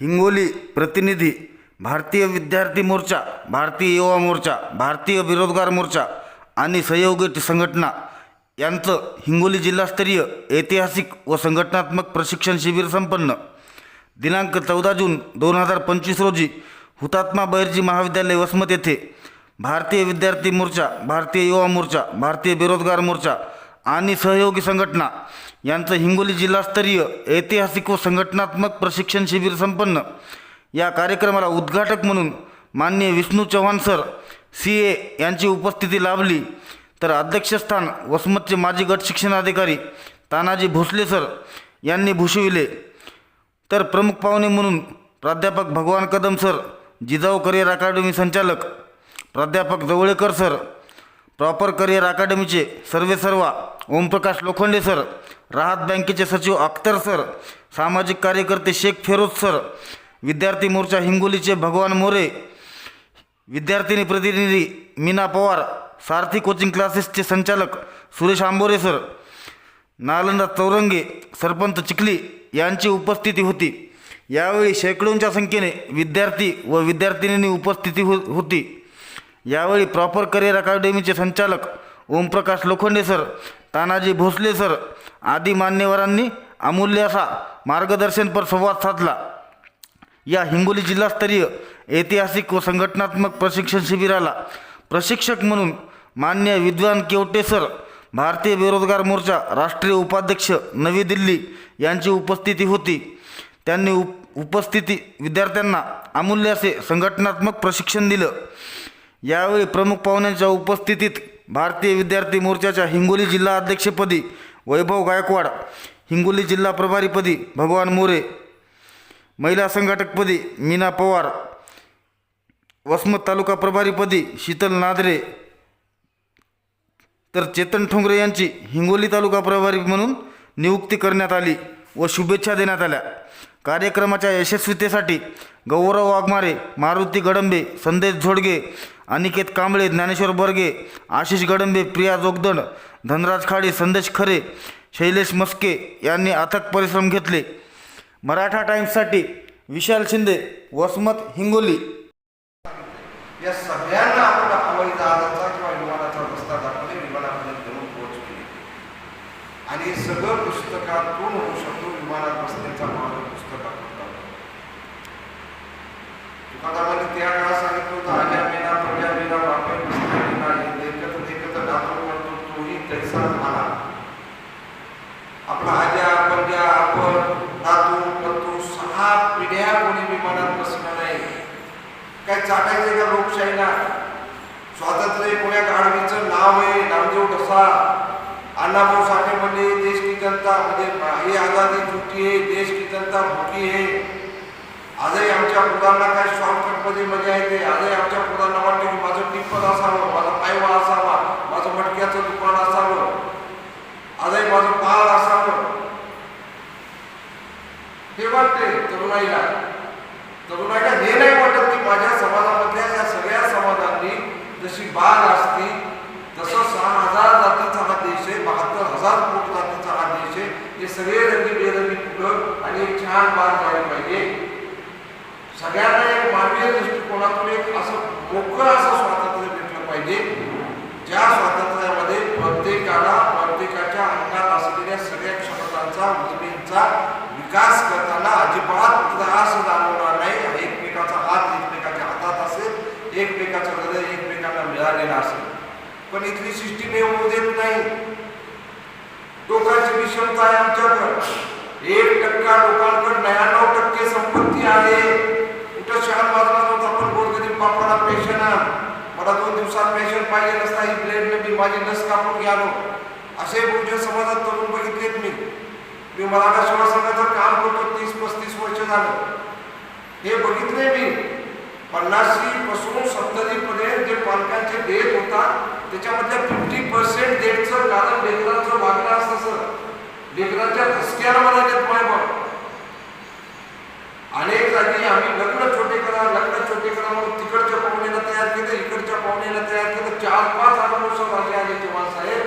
हिंगोली प्रतिनिधी भारतीय विद्यार्थी मोर्चा भारतीय युवा मोर्चा भारतीय बेरोजगार मोर्चा आणि सहयोगी संघटना यांचं हिंगोली जिल्हास्तरीय ऐतिहासिक व संघटनात्मक प्रशिक्षण शिबिर संपन्न. दिनांक चौदा जून दोन हजार पंचवीस रोजी हुतात्मा बहिर्जी महाविद्यालय वसमत येथे भारतीय विद्यार्थी मोर्चा भारतीय युवा मोर्चा भारतीय बेरोजगार मोर्चा आणि सहयोगी संघटना यांचं हिंगोली जिल्हास्तरीय ऐतिहासिक व संघटनात्मक प्रशिक्षण शिबिर संपन्न. या कार्यक्रमाला उद्घाटक म्हणून माननीय Vishnu Chavan sir C A यांची उपस्थिती लाभली. तर अध्यक्षस्थान वसमतचे माजी गट शिक्षणाधिकारी तानाजी भोसले सर यांनी भूषविले. तर प्रमुख पाहुणे म्हणून प्राध्यापक Bhagwan Kadam sir Jijau career academy संचालक प्राध्यापक जवळेकर सर प्रॉपर करिअर अकादमीचे सर्वे सर्वा ओमप्रकाश लोखंडे सर राहत बँकेचे सचिव अख्तर सर सामाजिक कार्यकर्ते शेख फेरोज सर विद्यार्थी मोर्चा हिंगोलीचे भगवान मोरे विद्यार्थिनी प्रतिनिधी मीना पवार सारथी कोचिंग क्लासेसचे संचालक सुरेश आंबोरे सर नालंदा चौरंगे सरपंच चिखली यांची उपस्थिती होती. यावेळी शेकडोंच्या संख्येने विद्यार्थी व विद्यार्थिनींनी उपस्थिती हो होती. यावेळी प्रॉपर करिअर अकादमीचे संचालक ओमप्रकाश लोखंडे सर तानाजी भोसले सर आदी मान्यवरांनी अमूल्य असा मार्गदर्शनपर संवाद साधला. या हिंगोली जिल्हास्तरीय ऐतिहासिक व संघटनात्मक प्रशिक्षण शिबिराला प्रशिक्षक म्हणून मान्य विद्वान केवटे सर भारतीय बेरोजगार मोर्चा राष्ट्रीय उपाध्यक्ष नवी दिल्ली यांची उपस्थिती होती. त्यांनी उप उपस्थिती विद्यार्थ्यांना अमूल्य असे संघटनात्मक प्रशिक्षण दिलं. यावेळी प्रमुख पाहुण्यांच्या उपस्थितीत भारतीय विद्यार्थी मोर्चाच्या हिंगोली जिल्हा अध्यक्षपदी वैभव गायकवाड हिंगोली जिल्हा प्रभारीपदी भगवान मोरे महिला संघटकपदी मीना पवार वसमत तालुका प्रभारीपदी शीतल नादरे तर चेतन ठोंगरे यांची हिंगोली तालुका प्रभारी म्हणून नियुक्ती करण्यात आली व शुभेच्छा देण्यात आल्या. कार्यक्रमाच्या यशस्वीतेसाठी गौरव वाघमारे मारुती गडंबे संदेश झोडगे अनिकेत कांबळे ज्ञानेश्वर बर्गे आशिष गडंबे प्रिया जोगदंड धनराज खाडे संदेश खरे शैलेश मस्के यांनी अथक परिश्रम घेतले. मराठा टाइम्ससाठी विशाल शिंदे वसमत हिंगोली. या सगळ्यांना आपण हवाई जहाजाचा किंवा विमानाचा रस्ता दाखवले विमानामध्ये घेऊन पोहोच केली आणि हे सगळं पुस्तकातून होऊ शकतो विमानात बसण्याचा मार्ग पुस्तकातून जातो. तुकारामांनी त्या काळात सांगितलं होतं आज्ञा विना प्रजा विना वापे पुस्तक विना देखत देखत दातो म्हणतो तोही तैसा झाला आपला आज्या पंजा आपण दातू पत्तू सहा पिढ्या कोणी विमानात बसणार नाही काय चाटायचंय का लोकशाहीला स्वातंत्र्य कोण्या गाडवीचं नाव आहे नामदेव ढसा अण्णाभाऊ साठे म्हणजे देश की जनता म्हणजे हे आझादी झुकी आहे देश की जनता भुकी आहे आजही आमच्या मुलांना काय शॉर्टकट मजा येते. आजही आमच्या मुलांना वाटते की माझं टिप्पल असावं माझा पायवा असावा माझं मटक्याचं दुकान असावं आजही माझं पाल असावं हे वाटते तरुणाईला तरुणाईला हे नाही वाटत की माझ्या समाजामधल्या या सगळ्या समाजांनी जशी बाग असती तसं सहा हजार जातीचा हा देश आहे बहात्तर हजार कोट जातीचा हा देश आहे हे सगळे रंगी बेरंगी फुलं आणि एक छान बाग झाली पाहिजे सगळ्यांना एक मानवीय दृष्टिकोनातून एक असं असं स्वातंत्र्य भेटलं पाहिजे. ज्या स्वातंत्र्यामध्ये प्रत्येकाला प्रत्येकाच्या अंगात असलेल्या सगळ्या क्षमतांचा उजवींचा विकास करताना अजिबात त्रास जाणवणार नाही. एकमेकाचा हात एकमेकाच्या हातात असेल एकमेकाचं हृदय एकमेकांना मिळालेलं असेल. पण इथली सिस्टीम हे होऊ देत नाही. लोकांची विषमता आहे आमच्याकडं. एक टक्का लोकांकडे नव्याण्णव टक्के संपत्ती आहे. दोन पाहिजे नसता ही ब्लेडने मी माझी नस कापून घ्यालो. असे बहुजन समाजात तरुण बघितलेत मी. मी मराठा सेवा संघाचं काम करतो तीस पस्तीस वर्ष झालं. हे बघितले मी. पन्नासी पासून सत्तरी पर्यंत जे पालकांचे डेट होता त्याच्यामधल्या फिफ्टी पर्सेंट डेटचं कारण लेकरांचं वागणं असतं सर. लेकरांच्या धसक्याला मला देत माय बाप अनेक जागी आम्ही लग्न छोटे करा लग्न छोटे करा म्हणून तिकडच्या पाहुण्याला तयार केलं इकडच्या पाहुण्याला तयार केलं. चार पाच अनुभव आले आले तेव्हा साहेब.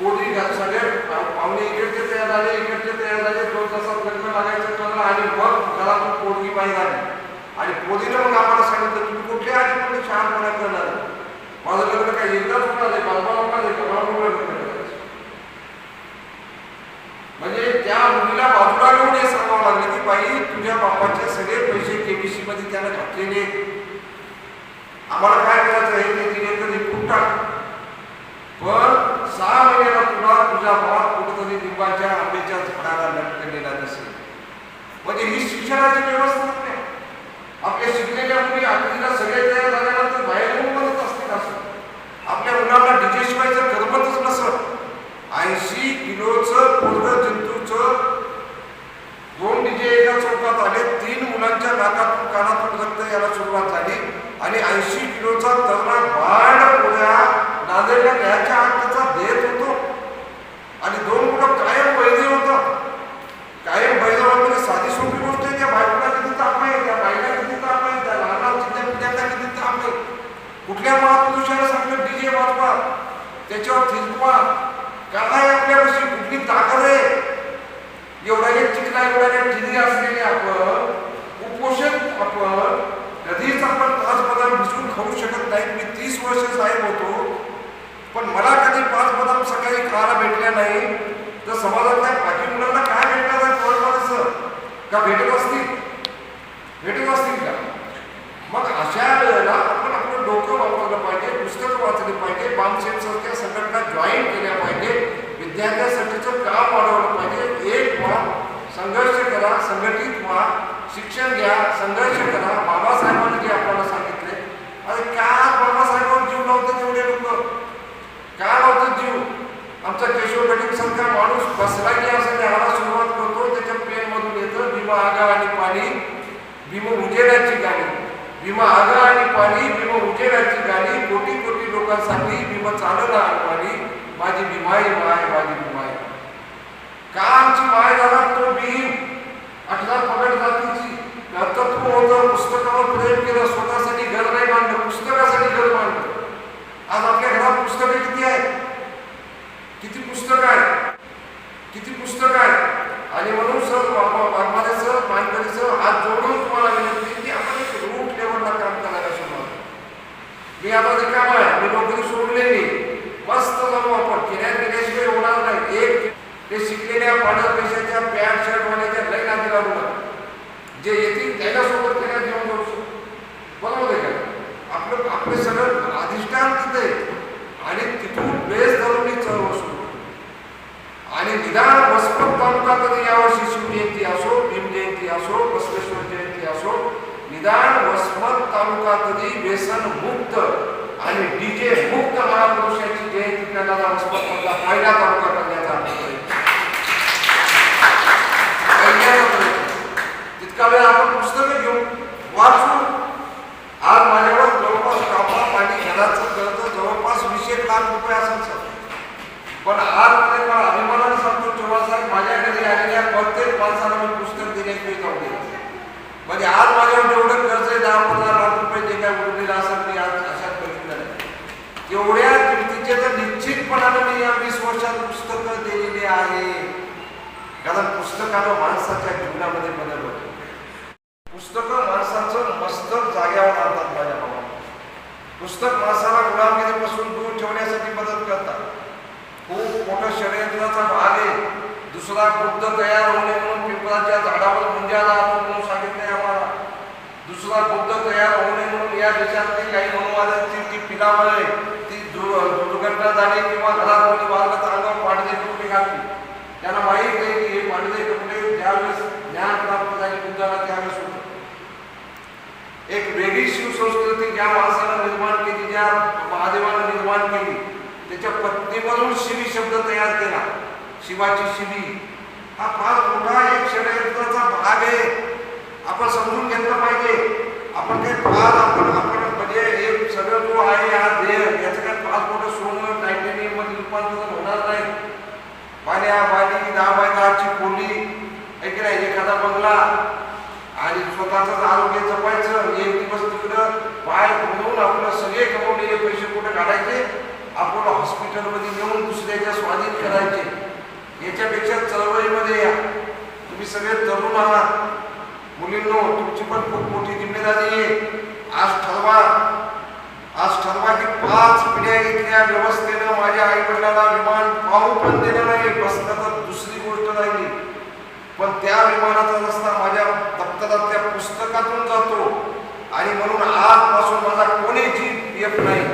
पोरी सगळे पाहुणे इकडचे तयार झाले इकडचे तयार झाले. दोन तासात लग्न लागायचं ठरलं आणि मग घरातून पोरगी बाहेर आली. आणि पोरीनं मग आम्हाला सांगितलं तुम्ही कुठे आले पण शहाणपणा करणार. माझं लग्न काय एकदाच होणार आहे बाबा होणार आहे कमाल होणार म्हणजे त्या मुलीला बाजूला घेऊन हे सांगावं लागलं की बाई तुझ्या बापाचे सगळे पैसे केबीसी मध्ये त्यानं घातलेले आहेत. आम्हाला काय करायचं आहे ते दिले तर निघून टाक. पण सहा महिन्याला तुला तुझा बाप कुठेतरी लिंबाच्या आंब्याच्या झाडाला लटकलेला नसेल म्हणजे ही शिक्षणाची व्यवस्था नाही. आपल्या शिकलेल्या मुली आकृतीला सगळे तयार झाल्यानंतर बाहेर येऊन बनत असतील असं. आपल्या मुलांना डीजे शिवायचं करमतच नसत. ऐंशी किलोचं पोरग जंतूचं दोन डीजे एका चौकात आले. तीन मुलांच्या नाकातून कानातून रक्त यायला सुरुवात झाली. आणि ऐंशी किलोचा तरुणा बाळ पुऱ्या नांदेडला घ्यायच्या आत्ताचा त्याचा देत होतो. आणि दोन मुलं कायम वैद्य होतं कायम बैलावर म्हणजे साधी सोपी गोष्ट आहे त्या बायकोला किती ताप आहे त्या बाईला किती ताप आहे त्या लहान लहान पिढ्यांना किती ताप आहे? कुठल्या महापुरुषाला सांगलं डीजे वाजवा त्याच्यावर थिजवा काय आपल्यापाशी कुठली ताकद आहे? एवढ्याने चिकना एवढ्याने ठिली असलेले आपण कुपोषण आपण कधीच आपण पाच बदाम भिजवून खाऊ शकत नाही मी तीस वर्ष साहेब होतो पण मला कधी पाच बदाम सकाळी खायला भेटल्या नाही. तर समाजातल्या बाकी मुलांना काय भेटणार आहे फळफळाचं का भेटत असतील? भेटत असतील का? मग अशा वेळेला आपण डोकं वापरलं पाहिजे पुस्तकं वाचली पाहिजे बामसेनसारख्या संघटना जॉईन केल्या पाहिजे विद्यार्थ्यांसाठीचं काम वाढवलं पाहिजे. एक व्हा संघर्ष करा संघटित व्हा शिक्षण घ्या संघर्ष करा. बाबासाहेबांनी जे आपल्याला सांगितले अरे का बाबासाहेबांवर जीव लावतात एवढे लोक? का लावतात जीव? आमचा केशव गडिंग सारखा माणूस बसला की असं लिहायला सुरुवात करतो त्याच्या प्लेनमधून येतं भीमा आगा आणि पाणी भीम उजेडाची गाणी. भीमा आग्रा आणि पाणी भीम उजेडाची गाणी कोटी कोटी लोकांसाठी भीम चालला पाणी माझी भीमाई माय माझी भीमाई का आमची माय झाला तो भीम? अठरा पगड जातीची. कर्तृत्व होतं पुस्तकावर प्रेम केलं स्वतःसाठी घर नाही मांडलं पुस्तकासाठी घर मांडलं आज आपल्या घरात पुस्तकं किती आहे किती पुस्तक आहे किती पुस्तक आहे आणि म्हणून sir Waghmare sir Mankari sir हात जोडून तुम्हाला विनंती आहे की आपण एक रूट लेवलला काम करायला सुरुवात मी आता रिकाम आहे मी नोकरी सोडलेली मस्त जाऊ आपण किऱ्यात गेल्याशिवाय होणार नाही एक ते शिकलेल्या पाडत पैशाच्या पॅन्ट शर्ट वाल्याच्या लई नादी लागू नका. जे येतील त्याच्यासोबत त्याला जेवण करू शकतो बरोबर आहे का आपलं आपले सगळं अधिष्ठान तिथे आहे. आणि तिथून बेस धरून ही चळवळ सुरू होते. आणि निदान वसमत तालुका तरी यावर्षी शिवजयंती असो भीम जयंती असो बसवेश्वर जयंती असो निदान वसमत तालुका तरी व्यसन मुक्त आणि डीजे मुक्त महापुरुषाची जयंती करणारा वसमत मधला पहिला तालुका करण्याचा आपण तितका वेळ आपण पुस्तकं घेऊ वाचू आज माझ्याकडं जवळपास कापा पाणी घराचं कर्ज जवळपास वीस एक लाख रुपये असायचं पण आज मध्ये मला अभिमानानं सांगतो चव्हाणसाहेब माझ्या घरी आलेल्या प्रत्येक माणसाला मी पुस्तक देण्याची जाऊ दे म्हणजे आज माझ्यावर जेवढं कर्ज आहे दहा पंधरा लाख रुपये जे काय उरलेलं असेल मी आज अशात बघितलं नाही एवढ्या किमतीचे तर निश्चितपणाने मी या वीस वर्षात पुस्तकं दिलेली आहे? कारण पुस्तकानं माणसाच्या जीवनामध्ये बदल होतो. पुस्तकं माणसाचं मस्तक जाग्यावर आणतात माझ्या भावाला. पुस्तक माणसाला गुलामगिरीपासून दूर ठेवण्यासाठी मदत करतात. खूप मोठं षडयंत्राचा भाग आहे. दुसरा बुद्ध तयार होणे म्हणून पिंपळाच्या झाडावर मुंज्याला राहतो म्हणून सांगितले आम्हाला. दुसरा बुद्ध तयार होणे म्हणून या देशातली काही अनुवादांची ती पिलामुळे ती दु- दुर्घटना किंवा घरात कोणी वागलं तर अंगावर पांढरे कपडे घातली त्यांना माहीत आहे की हे पांढरे कपडे ज्यावेळेस ज्ञान प्राप्त झाले बुद्धाला त्यावेळेस होत. एक वेगळी शिवसंस्कृती ज्या माणसानं निर्माण केली ज्या महादेवानं निर्माण केली त्याच्या पत्नीवरून शिवी शब्द तयार केला. शिवाची शिवी. हा फार मोठा एक षडयंत्राचा भाग आहे. आपण समजून घेतलं पाहिजे आपण काही फार आपण आपण म्हणजे हे सगळं जो आहे हा देह याचं काही फार मोठं सोनं टायटेनियममध्ये रूपांतरण होणार नाही पाण्या पाणी दहा बाय दहाची खोली आहे की नाही एखादा बंगला आणि स्वतःच आरोग्य जपायचं एक दिवस तिकडं पाय घुमवून आपलं सगळे कमवलेले पैसे कुठे काढायचे आपण हॉस्पिटलमध्ये नेऊन दुसऱ्याच्या स्वाधीन करायचे याच्यापेक्षा चळवळीमध्ये या तुम्ही सगळे तरुण आहात मुलींनो तुमची पण खूप मोठी जिम्मेदारी आहे. आज ठरवा आज ठरवा की पाच पिढ्या इथल्या व्यवस्थेनं माझ्या आई वडिलांना विमान पाहू पण दिलं नाही बसलं तर दुसरी गोष्ट राहिली. पण त्या विमानाचा रस्ता माझ्या दप्तरातल्या पुस्तकातून जातो आणि म्हणून आजपासून माझा कोणी जी एफ नाही.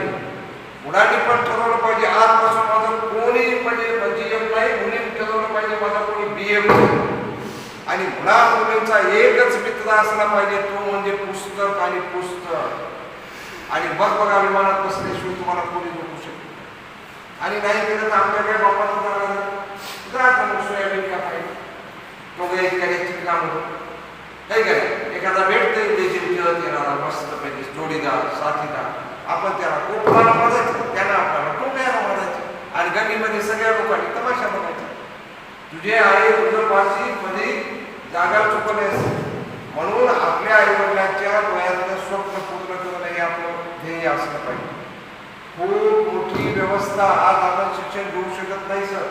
मुलांनी पण ठरवलं पाहिजे आजपासून माझं कोणी म्हणजे जी एफ नाही मुलींनी ठरवलं पाहिजे माझा कोणी बी एफ नाही आणि मुला एकच मित्र असला पाहिजे तो म्हणजे पुस्तक आणि पुस्तक. आणि मग बघा विमानात बसल्याशिवाय तुम्हाला कोणी झोपू शकतो आणि नाही केलं तर आमच्या काही बापाला जाणार जा मग सोयाबीन का पाहिजे तो एक करायची काम काही काय एखादा भेटते देखील खेळत येणारा मस्त पैकी जोडीदार साथीदार. आपण त्याला कोपराला मजायचं त्याला आपल्याला टोकायला मजायचं आणि गमीमध्ये सगळ्या लोकांनी तमाशा बघायचा. तुझे आहे तुझं पाशी जागा चुकवली म्हणून आपल्या आईवडिलांच्या डोळ्यातलं स्वप्न पूर्ण करणं हे आपलं ध्येय असलं पाहिजे. खूप मोठी व्यवस्था आज आपण शिक्षण घेऊ शकत नाही सर.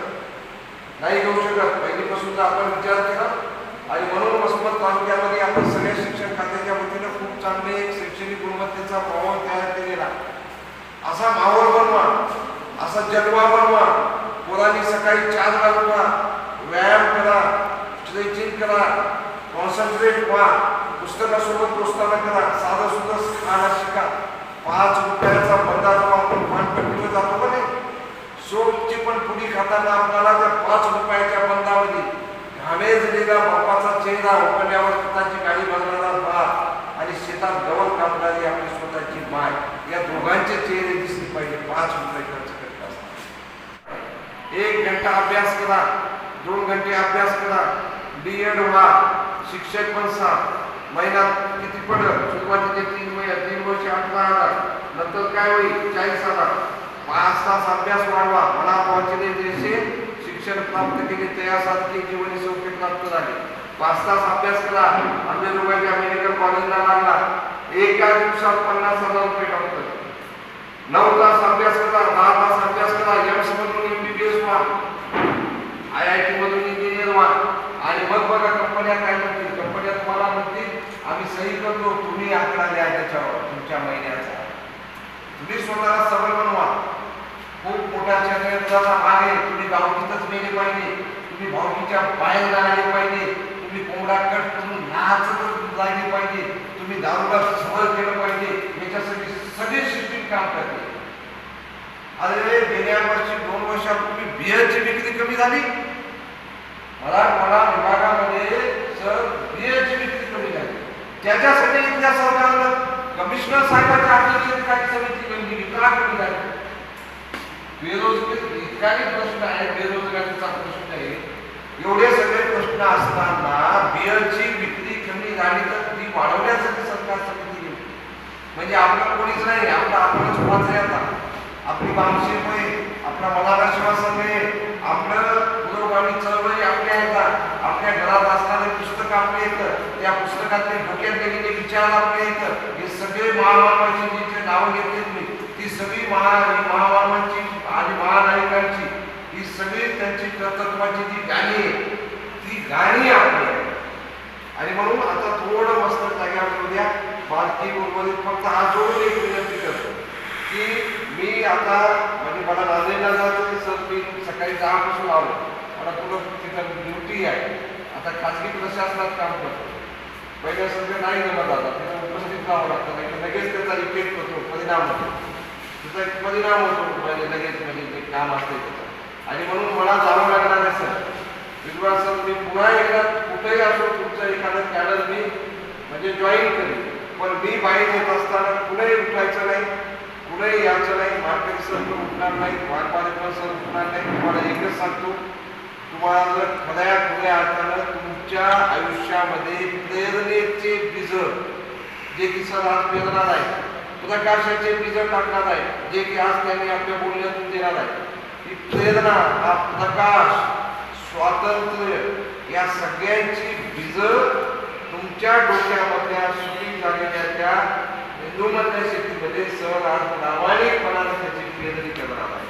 नाही घेऊ शकत. पहिलीपासून जर आपण विचार केला. आणि म्हणून वसमत तालुक्यामध्ये आपण सगळ्या शिक्षण खात्याच्या वतीनं खूप चांगले एक शैक्षणिक गुणवत्तेचा माहोल तयार केलेला. असा माहोल बनवा. असा जलवा बनवा. पोरांनी सकाळी चार वाजता व्यायाम करा स्ट्रेचिंग करा कॉन्सन्ट्रेट व्हा पुस्तकासोबत दोस्ताना करा. साधं सुद्धा खाणं शिका. पाच रुपयाचा बंदा जेव्हा आपण पानपट्टीवर जातो का नाही? सोपची पण पुढी खाताना आपल्याला त्या पाच रुपयाच्या बंदामध्ये घामेजलेला बापाचा चेहरा उघडल्यावर स्वतःची गाडी बनवणारा बाप आणि शेतात गवत कापणारी आपली स्वतःची माय. या दोघांचे चेहरे दिसले पाहिजे. पाच रुपये खर्च करत असताना एक घंटा अभ्यास करा. दोन घंटे अभ्यास करा. डी एड व्हा शिक्षक पण सात. महिन्यात किती पडत सुरुवातीचे तीन महिने तीन वर्ष अठरा हजार. नंतर काय होईल? चाळीस हजार. पाच तास अभ्यास वाढवा. मला पोहोचले देशे शिक्षण प्राप्त केले त्यासारखे जीवनी सौख्य प्राप्त झाले. पाच तास अभ्यास करा. रुपयाच्या मेडिकल कॉलेजला लागला. एका दिवसात पन्नास हजार रुपये डॉक्टर नऊ तास अभ्यास करा. दहा तास अभ्यास करा. एम्स मधून एमबीबीएस व्हा. आय आय टी मधून इंजिनियर व्हा. आणि मग बघा कंपन्या काय म्हणतील? कंपन्या तुम्हाला म्हणतील आम्ही सही करतो तुम्ही आकडा द्या त्याच्यावर तुमच्या महिन्याचा. तुम्ही स्वतःला सबल बनवा. खूप मोठा चंद्राचा आहे तुम्ही गावकीतच गेले पाहिजे. तुम्ही भावकीच्या बाहेर आले पाहिजे. तुम्ही कोंबडा कट करून नाचतच लागले पाहिजे. तुम्ही दारूला सबळ केलं पाहिजे. याच्यासाठी सगळे सिस्टीम काम करते. अरे गेल्या वर्षी दोन वर्षापूर्वी बियरची विक्री कमी झाली. मराठवाडा विभागामध्ये सर बिअरची विक्री कमी झाली. त्याच्यासाठी इथल्या सरकारनं कमिशनर साहेबांच्या अध्यक्षतेखाली समिती बनली का कमी झाली. बेरोजगारी इतकाही प्रश्न आहे बेरोजगारीचा प्रश्न आहे. एवढे सगळे प्रश्न असताना बियरची विक्री कमी झाली तर ती वाढवण्यासाठी सरकार समिती म्हणजे आपलं कोणीच नाही आपला आपणच वाचले आता. आपली मानसिक आहे आपला मनाला श्वासन आहे. आपलं पुरोगामीचं चळवळी आपल्या येतात आपल्या घरात असणारे पुस्तक आपले येतं. त्या पुस्तकातले डोक्यात गेलेले विचार आपले येतं हे सगळे महामानवाची जी जे नावं घेतली मी ती सगळी महा महामानवांची आणि महानायकांची ही सगळी त्यांची कर्तत्वाची जी गाणी आहे ती गाणी आपली आहे आणि म्हणून आता थोडं मस्त जाग्यावर उद्या द्या उर्वरित फक्त हा जोडून एक विनंती करतो की मी आता म्हणजे मला नांदेडला जातो सर मी सकाळी दहापासून आलो मला तुला तिथं ड्युटी आहे. आता खाजगी प्रशासनात काम करतो? पहिल्या सगळं नाही जमत आता त्याला उपस्थित राहावं लागतं नाही लगेच त्याचा इफेक्ट होतो परिणाम होतो. त्याचा एक परिणाम होतो पहिले लगेच म्हणजे जे काम असते त्याचं. आणि म्हणून मला जावं लागणार आहे सर. विद्वान सर मी पुन्हा एकदा कुठेही असो तुमचं एखादं कॅनल मी म्हणजे जॉईन करेन. पण मी बाहेर येत असताना कुठेही उठायचं नाही कुठेही यायचं नाही मार्केट सर उठणार नाही वाटपालेकर सर उठणार नाही तुम्हाला एकच सांगतो तुम्हाला जर खऱ्या खुल्या अर्थानं तुमच्या आयुष्यामध्ये प्रेरणेचे बीज जे की सर आज पेरणार आहे प्रकाशाचे बीज टाकणार आहे जे की आज त्यांनी आपल्या बोलण्यातून देणार आहे ही प्रेरणा हा प्रकाश स्वातंत्र्य या सगळ्यांची बीज तुमच्या डोक्यामधल्या सुपीक झालेल्या त्या हिंदूमधल्या शेतीमध्ये सर आज प्रामाणिकपणाने त्याची पेरणी करणार आहे.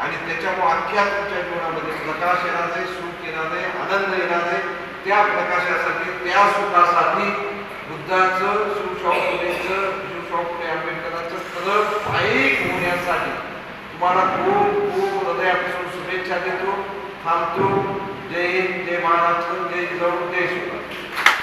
आणि त्याच्यामुळे अख्ख्या तुमच्या जीवनामध्ये प्रकाश येणार आहे सुख येणार आहे आनंद येणार आहे त्या प्रकाशासाठी त्या सुखासाठी बुद्धाचं शिवशाहू फुलेचं शिवशाहू फुले आंबेडकरांचं खरं पायिक होण्यासाठी तुम्हाला खूप खूप हृदयापासून शुभेच्छा देतो. थांबतो. जय हिंद जय महाराष्ट्र जय जिजाऊ जय शिवराय.